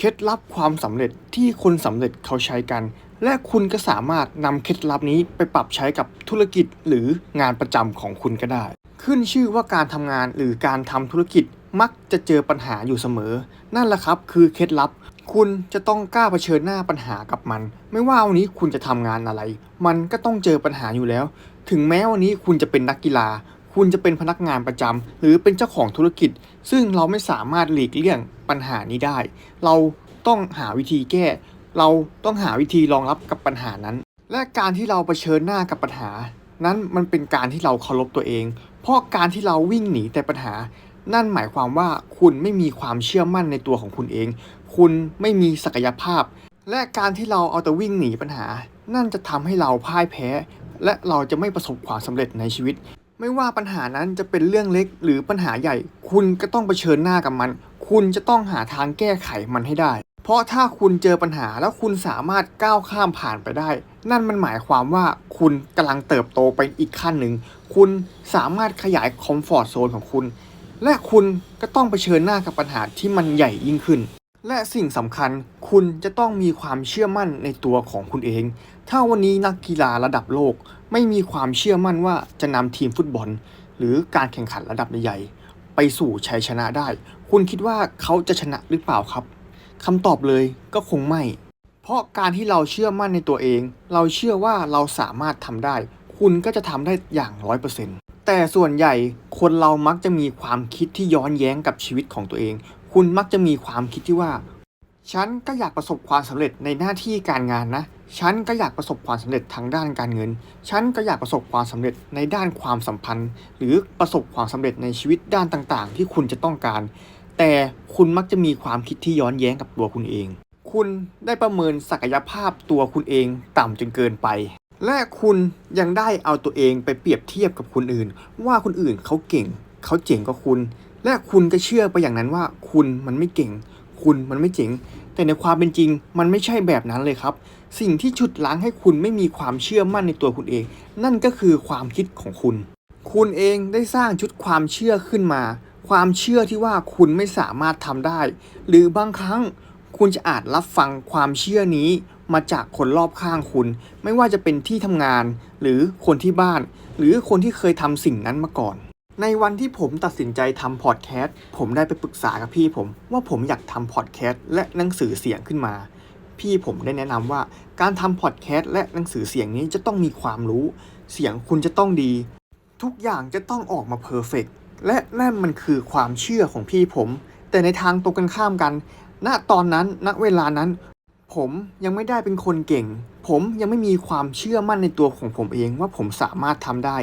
เคล็ดลับความสำเร็จที่คนสำเร็จเขาใช้กัน และคุณก็สามารถนำเคล็ดลับนี้ไปปรับใช้กับธุรกิจหรืองานประจำของคุณก็ได้ ขึ้นชื่อว่าการทำงานหรือการทำธุรกิจมักจะเจอปัญหาอยู่เสมอ นั่นแหละครับคือเคล็ดลับ คุณจะต้องกล้าเผชิญหน้าปัญหากับมัน ไม่ว่าวันนี้คุณจะทำงานอะไร มันก็ต้องเจอปัญหาอยู่แล้ว ถึงแม้วันนี้คุณจะเป็นนักกีฬา คุณจะเป็นพนักงานประจำหรือเป็นเจ้าของธุรกิจ ซึ่งเราไม่สามารถหลีกเลี่ยงปัญหานี้ได้ เราต้องหาวิธีแก้ เราต้องหาวิธีรองรับกับปัญหานั้น และการที่เราเผชิญหน้ากับปัญหา นั้นมันเป็นการที่เราเคารพตัวเอง เพราะการที่เราวิ่งหนีแต่ปัญหา นั่นหมายความว่าคุณไม่มีความเชื่อมั่นในตัวของคุณเอง คุณไม่มีศักยภาพ และการที่เราเอาแต่วิ่งหนีปัญหา นั่นจะทำให้เราพ่ายแพ้และเราจะไม่ประสบความสำเร็จในชีวิต ไม่ว่าปัญหานั้นจะเป็นเรื่องเล็กหรือปัญหาใหญ่ คุณก็ต้องเผชิญหน้ากับมัน คุณจะต้องหาทางแก้ไขมันให้ได้ เพราะถ้าคุณเจอปัญหาแล้วคุณสามารถก้าวข้ามผ่านไปได้ นั่นมันหมายความว่าคุณกำลังเติบโตไปอีกขั้นหนึ่ง คุณสามารถขยายคอมฟอร์ทโซนของคุณ และคุณก็ต้องเผชิญหน้ากับปัญหาที่มันใหญ่ยิ่งขึ้น และสิ่งสำคัญคุณจะต้องมีความเชื่อมั่นในตัวของคุณเอง ถ้าวันนี้นักกีฬาระดับโลก ไม่มีความเชื่อมั่นว่าจะนำทีมฟุตบอล หรือการแข่งขันระดับใหญ่ไปสู่ชัยชนะได้ คุณคิดว่าเขาจะชนะหรือเปล่าครับคำตอบเลยก็คงไม่ เพราะการที่เราเชื่อมั่นในตัวเอง เราเชื่อว่าเราสามารถทำได้ คุณก็จะทำได้อย่างร้อยเปอร์เซ็นต์แต่ส่วนใหญ่คนเรามักจะมีความคิดที่ย้อนแย้งกับชีวิตของตัวเอง คุณมักจะมีความคิดที่ว่า ฉันก็อยากประสบความสำเร็จในหน้าที่การงานนะ ฉันก็อยากประสบความสำเร็จทางด้านการเงิน ฉันก็อยากประสบความสำเร็จในด้านความสัมพันธ์ หรือประสบความสำเร็จในชีวิตด้านต่างๆ ที่คุณจะต้องการ แต่คุณมักจะมีความคิดที่ย้อนแย้งกับตัวคุณเอง คุณได้ประเมินศักยภาพตัวคุณเองต่ำจนเกินไป และคุณยังได้เอาตัวเองไปเปรียบเทียบกับคนอื่น ว่าคนอื่นเขาเก่ง เขาเจ๋งกว่าคุณ และคุณก็เชื่อไปอย่างนั้นว่าคุณมันไม่เก่ง คุณมันไม่เจ๋ง แต่ในความเป็นจริงมันไม่ใช่แบบนั้นเลยครับ สิ่งที่ฉุดล้างให้คุณไม่มีความเชื่อมั่นในตัวคุณเอง นั่นก็คือความคิดของคุณ คุณเองได้สร้างชุดความเชื่อขึ้นมา ความเชื่อที่ว่าคุณไม่สามารถทำได้ หรือบางครั้งคุณจะอาจรับฟังความเชื่อนี้มาจากคนรอบข้างคุณ ไม่ว่าจะเป็นที่ทำงาน หรือคนที่บ้าน หรือคนที่เคยทำสิ่งนั้นมาก่อน ในวันที่ผมตัดสินใจทำพอดแคสต์ผมได้ไปปรึกษากับพี่ผม ว่าผมอยากทำพอดแคสต์และหนังสือเสียงขึ้นมา พี่ผมได้แนะนำว่าการทำพอดแคสต์และหนังสือเสียงนี้จะต้องมีความรู้ เสียงคุณจะต้องดี ทุกอย่างจะต้องออกมาเพอร์เฟกและนั่นมันคือความเชื่อของพี่ผม แต่ในทางตรงกันข้ามกัน ณตอนนั้นณเวลานั้น ผมยังไม่ได้เป็นคนเก่ง ผมยังไม่มีความเชื่อมั่นในตัวของผมเองว่าผมสามารถทำได้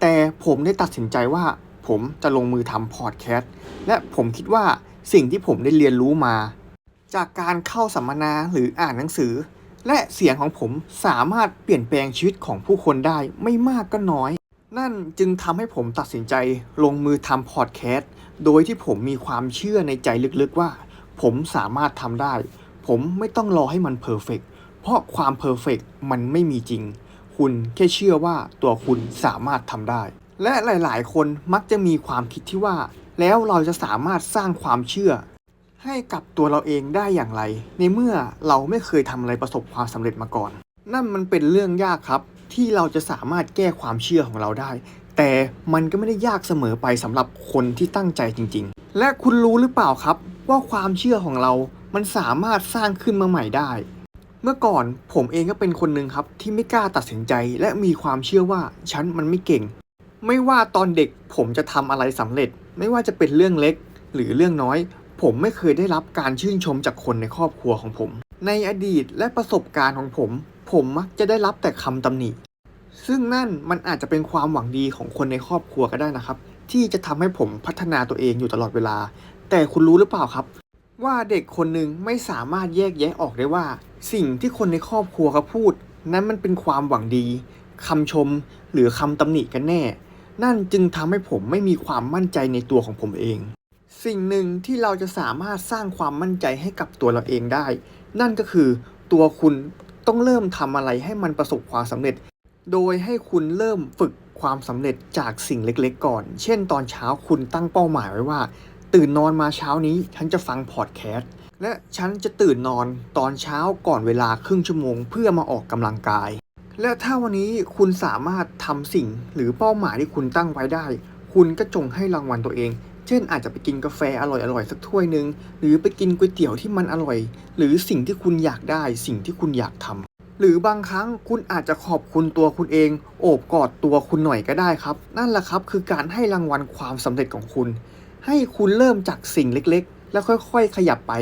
แต่ผมได้ตัดสินใจว่าผมจะลงมือทำพอดแคสต์และผมคิดว่าสิ่งที่ผมได้เรียนรู้มา จากการเข้าสัมมนาหรืออ่านหนังสือ และเสียงของผมสามารถเปลี่ยนแปลงชีวิตของผู้คนได้ไม่มากก็น้อย นั่นจึงทำให้ผมตัดสินใจลงมือทำพอดแคสต์โดยที่ผมมีความเชื่อในใจลึกๆว่า ผมสามารถทำได้ ผมไม่ต้องรอให้มันเพอร์เฟกเพราะความเพอร์เฟกมันไม่มีจริง คุณแค่เชื่อว่าตัวคุณสามารถทำได้ และหลาย ๆ คนมักจะมีความคิดที่ว่า แล้วเราจะสามารถสร้างความเชื่อ ให้กับตัวเราเองได้อย่างไร ในเมื่อเราไม่เคยทำอะไรประสบความสำเร็จมาก่อน นั่นมันเป็นเรื่องยากครับ ที่เราจะสามารถแก้ความเชื่อของเราได้ แต่มันก็ไม่ได้ยากเสมอไปสำหรับคนที่ตั้งใจจริง ๆ และคุณรู้หรือเปล่าครับ ว่าความเชื่อของเรา มันสามารถสร้างขึ้นมาใหม่ได้ เมื่อก่อนผมเองก็เป็นคนหนึ่งครับ ที่ไม่กล้าตัดสินใจและมีความเชื่อว่าฉันมันไม่เก่ง ไม่ว่าตอนเด็กผมจะทำอะไรสำเร็จ ไม่ว่าจะเป็นเรื่องเล็ก หรือเรื่องน้อย ผมไม่เคยได้รับการชื่นชมจากคนในครอบครัวของผม ในอดีตและประสบการณ์ของผม ผมมักจะได้รับแต่คำตำหนิ ซึ่งนั่นมันอาจจะเป็นความหวังดีของคนในครอบครัวก็ได้นะครับ ที่จะทำให้ผมพัฒนาตัวเองอยู่ตลอดเวลา แต่คุณรู้หรือเปล่าครับ ว่าเด็กคนหนึ่งไม่สามารถแยกแยะออกได้ว่า สิ่งที่คนในครอบครัวเขาพูด นั้นมันเป็นความหวังดีคำชมหรือคำตำหนิกันแน่ นั่นจึงทำให้ผมไม่มีความมั่นใจในตัวของผมเอง สิ่งหนึ่งที่เราจะสามารถสร้างความมั่นใจให้กับตัวเราเองได้ นั่นก็คือตัวคุณต้องเริ่มทำอะไรให้มันประสบความสำเร็จ โดยให้คุณเริ่มฝึกความสำเร็จจากสิ่งเล็ก ๆ ก่อน เช่น ตอนเช้าคุณตั้งเป้าหมายไว้ว่า ตื่นนอนมาเช้านี้ฉันจะฟังพอดแคสต์และฉันจะตื่นนอนตอนเช้าก่อนเวลาครึ่งชั่วโมง เพื่อมาออกกำลังกาย และถ้าวันนี้คุณสามารถทำสิ่งหรือเป้าหมายที่คุณตั้งไว้ได้ คุณก็จงให้รางวัลตัวเอง เช่นอาจจะไปกินกาแฟอร่อยๆสักถ้วยหนึ่งหรือไปกินก๋วยเตี๋ยวที่มันอร่อย หรือสิ่งที่คุณอยากได้ สิ่งที่คุณอยากทำหรือบางครั้งคุณอาจจะขอบคุณตัวคุณเอง โอบกอดตัวคุณหน่อยก็ได้ครับ นั่นแหละครับคือการให้รางวัลความสำเร็จของคุณ ให้คุณเริ่มจากสิ่งเล็กๆ แล้วค่อยๆ ขยับไป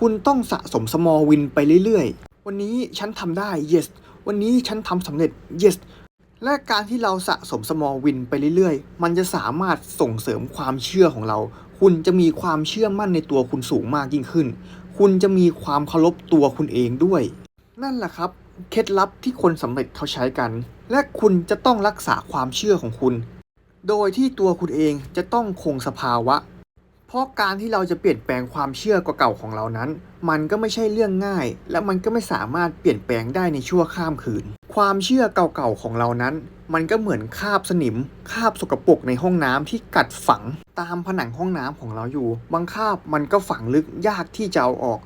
คุณต้องสะสม small win ไปเรื่อยๆ วันนี้ฉันทำได้ yes วันนี้ฉันทำสำเร็จ yes และการที่เราสะสม small win ไปเรื่อยๆ มันจะสามารถส่งเสริมความเชื่อของเรา คุณจะมีความเชื่อมั่นในตัวคุณสูงมากยิ่งขึ้น คุณจะมีความเคารพตัวคุณเองด้วย นั่นแหละครับ เคล็ดลับที่คนสำเร็จเขาใช้กัน และคุณจะต้องรักษาความเชื่อของคุณ โดยที่ตัวคุณเองจะต้องคงสภาวะ เพราะการที่เราจะเปลี่ยนแปลงความเชื่อเก่าๆของเรานั้น มันก็ไม่ใช่เรื่องง่าย และมันก็ไม่สามารถเปลี่ยนแปลงได้ในชั่วข้ามคืน ความเชื่อเก่าๆของเรานั้น มันก็เหมือนคาบสนิม คาบสกปรกในห้องน้ำที่กัดฝัง ตามผนังห้องน้ำของเราอยู่ บางคาบมันก็ฝังลึกยากที่จะเอาออก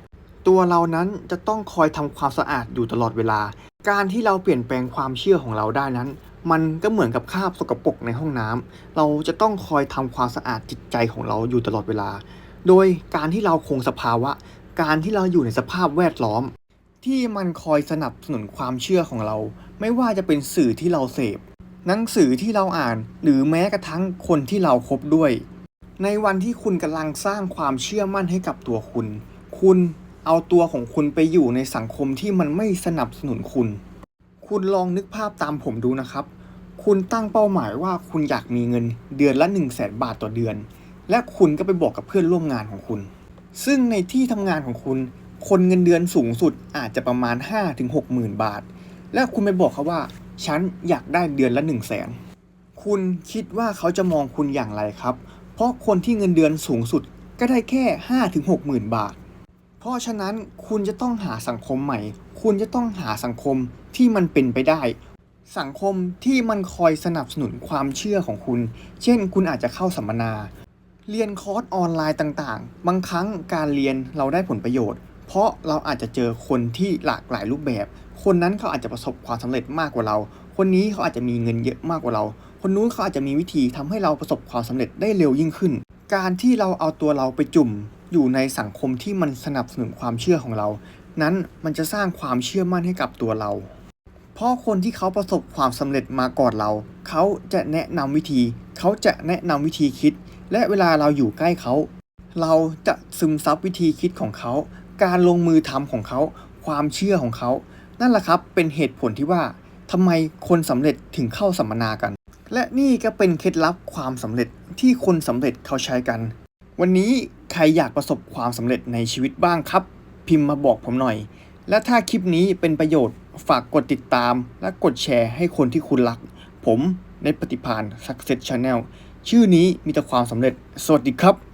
ตัวเรานั้นจะต้องคอยทำความสะอาดอยู่ตลอดเวลา การที่เราเปลี่ยนแปลงความเชื่อของเราได้นั้น มันก็เหมือนกับคราบสกปรกในห้องน้ำเราจะต้องคอยทำความสะอาดจิตใจของเราอยู่ตลอดเวลา โดยการที่เราคงสภาวะ การที่เราอยู่ในสภาพแวดล้อม ที่มันคอยสนับสนุนความเชื่อของเรา ไม่ว่าจะเป็นสื่อที่เราเสพหนังสือที่เราอ่านหรือแม้กระทั่งคนที่เราคบด้วย ในวันที่คุณกำลังสร้างความเชื่อมั่นให้กับตัวคุณ คุณ เอาตัวของคุณไปอยู่ในสังคมที่มันไม่สนับสนุนคุณ คุณลองนึกภาพตามผมดูนะครับ คุณตั้งเป้าหมายว่าคุณอยากมีเงินเดือนละ 1 0 0 0 0แบาทต่อเดือน และคุณก็ไปบอกกับเพื่อนร่วมงานของคุณ ซึ่งในที่ทำงานของคุณ คนเงินเดือนสูงสุดอาจจะประมาณ 5-6หมื่นบาท และคุณไปบอกเขาว่า ฉันอยากได้เดือนละ1 0 0 0 0แสนคุณคิดว่าเขาจะมองคุณอย่างไรครับ เพราะคนที่เงินเดือนสูงสุดก็ได้แค่ 5-6หมื่นบาท เพราะฉะนั้นคุณจะต้องหาสังคมใหม่ คุณจะต้องหาสังคมที่มันเป็นไปได้ สังคมที่มันคอยสนับสนุนความเชื่อของคุณ เช่น คุณอาจจะเข้าสัมมนา เรียนคอร์สออนไลน์ต่างๆ บางครั้งการเรียนเราได้ผลประโยชน์ เพราะเราอาจจะเจอคนที่หลากหลายรูปแบบ คนนั้นเขาอาจจะประสบความสำเร็จมากกว่าเรา คนนี้เขาอาจจะมีเงินเยอะมากกว่าเรา คนนู้นเขาอาจจะมีวิธีทำให้เราประสบความสำเร็จได้เร็วยิ่งขึ้น การที่เราเอาตัวเราไปจุ่ม อยู่ในสังคมที่มันสนับสนุนความเชื่อของเรา นั้นมันจะสร้างความเชื่อมั่นให้กับตัวเรา เพราะคนที่เขาประสบความสำเร็จมาก่อนเรา เขาจะแนะนำวิธี เขาจะแนะนำวิธีคิด และเวลาเราอยู่ใกล้เขา เราจะซึมซับวิธีคิดของเขา การลงมือทำของเขา ความเชื่อของเขา นั่นแหละครับเป็นเหตุผลที่ว่าทำไมคนสำเร็จถึงเข้าสัมมนากัน และนี่ก็เป็นเคล็ดลับความสำเร็จที่คนสำเร็จเขาใช้กัน วันนี้ใครอยากประสบความสำเร็จในชีวิตบ้างครับ พิมพ์มาบอกผมหน่อย และถ้าคลิปนี้เป็นประโยชน์ฝากกดติดตาม และกดแชร์ให้คนที่คุณรัก ผมในปฏิพาน Success Channel ชื่อนี้มีแต่ความสำเร็จ สวัสดีครับ